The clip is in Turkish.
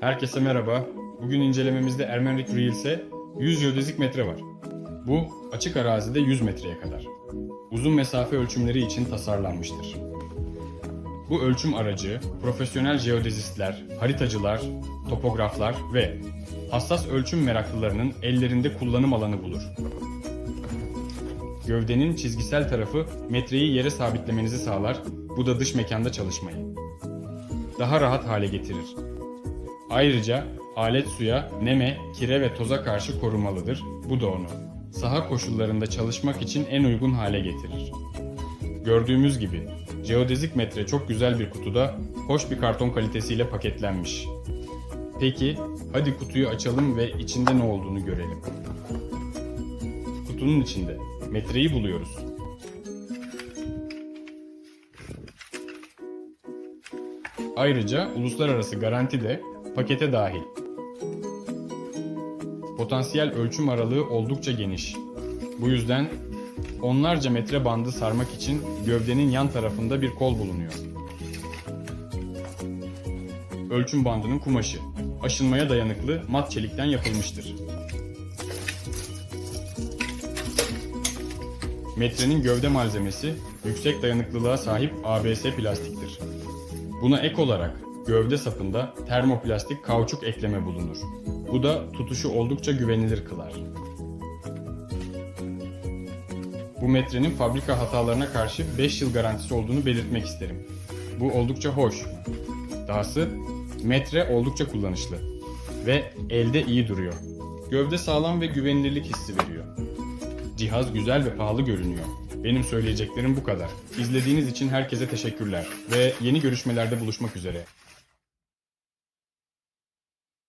Herkese merhaba. Bugün incelememizde Ermenrik Reels'e 100 geodezik metre var. Bu açık arazide 100 metreye kadar. Uzun mesafe ölçümleri için tasarlanmıştır. Bu ölçüm aracı profesyonel jeodezistler, haritacılar, topograflar ve hassas ölçüm meraklılarının ellerinde kullanım alanı bulur. Gövdenin çizgisel tarafı metreyi yere sabitlemenizi sağlar, bu da dış mekanda çalışmayı. Daha rahat hale getirir. Ayrıca alet suya, neme, kire ve toza karşı korumalıdır. Bu da onu saha koşullarında çalışmak için en uygun hale getirir. Gördüğümüz gibi jeodezik metre çok güzel bir kutuda hoş bir karton kalitesiyle paketlenmiş. Peki hadi kutuyu açalım ve içinde ne olduğunu görelim. Kutunun içinde metreyi buluyoruz. Ayrıca uluslararası garanti de pakete dahil. Potansiyel ölçüm aralığı oldukça geniş. Bu yüzden onlarca metre bandı sarmak için gövdenin yan tarafında bir kol bulunuyor. Ölçüm bandının kumaşı aşınmaya dayanıklı mat çelikten yapılmıştır. Metrenin gövde malzemesi yüksek dayanıklılığa sahip ABS plastiktir. Buna ek olarak gövde sapında termoplastik kauçuk ekleme bulunur. Bu da tutuşu oldukça güvenilir kılar. Bu metrenin fabrika hatalarına karşı 5 yıl garantisi olduğunu belirtmek isterim. Bu oldukça hoş. Dahası metre oldukça kullanışlı ve elde iyi duruyor. Gövde sağlam ve güvenilirlik hissi veriyor. Cihaz güzel ve pahalı görünüyor. Benim söyleyeceklerim bu kadar. İzlediğiniz için herkese teşekkürler ve yeni görüşmelerde buluşmak üzere.